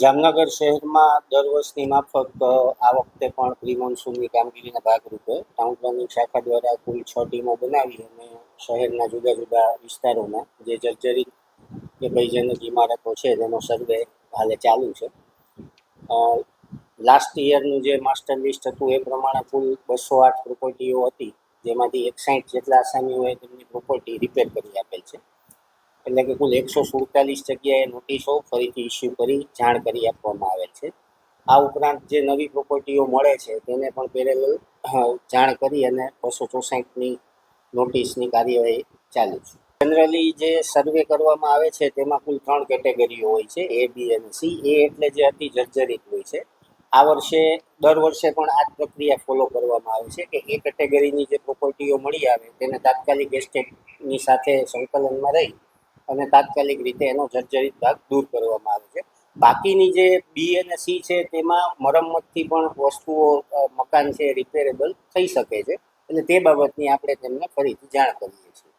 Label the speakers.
Speaker 1: જામનગર શહેરમાં દર વર્ષની માફક આ વખતે પણ પ્રી મોન્સૂનની કામગીરીના ભાગરૂપે ટાઉન પ્લાનિંગ શાખા દ્વારા કુલ છ ટીમો બનાવી અને શહેરના જુદા જુદા વિસ્તારોમાં જે જર્જરિત કે ભયજનક ઇમારતો છે, તેનો સર્વે હાલે ચાલુ છે. લાસ્ટ યરનું જે માસ્ટર લિસ્ટ હતું, એ પ્રમાણે કુલ બસો આઠ પ્રોપર્ટીઓ હતી, જેમાંથી એકસાઠ જેટલા આસામીઓએ તેમની પ્રોપર્ટી રિપેર કરી આપેલ છે એટલે કે કુલ એકસો સુડતાલીસ જગ્યાએ નોટિસો ફરીથી ઇસ્યુ કરી, જાણ કરી આપવામાં આવે છે. આ ઉપરાંત જે નવી પ્રોપર્ટીઓ મળે છે, તેને પણ પેરેલ જાણ કરી અને બસો ચોસાઠની નોટિસની કાર્યવાહી ચાલુ છે. જનરલી જે સર્વે કરવામાં આવે છે, તેમાં કુલ ત્રણ કેટેગરીઓ હોય છે એ બી અને સી એ એટલે જે અતિ જર્જરિત હોય છે. આ વર્ષે, દર વર્ષે પણ આ પ્રક્રિયા ફોલો કરવામાં આવે છે કે એ કેટેગરીની જે પ્રોપર્ટીઓ મળી આવે, તેને તાત્કાલિક એસ્ટેટની સાથે સંકલનમાં રહી અને તાત્કાલિક રીતે એનો જર્જરિત ભાગ દૂર કરવામાં આવે છે. બાકીની જે બી અને સી છે, તેમાં મરમ્મતથી પણ વસ્તુઓ મકાન છે રિપેરેબલ થઈ શકે છે. એટલે તે બાબતની આપણે તેમને ફરીથી જાણ કરીએ છીએ.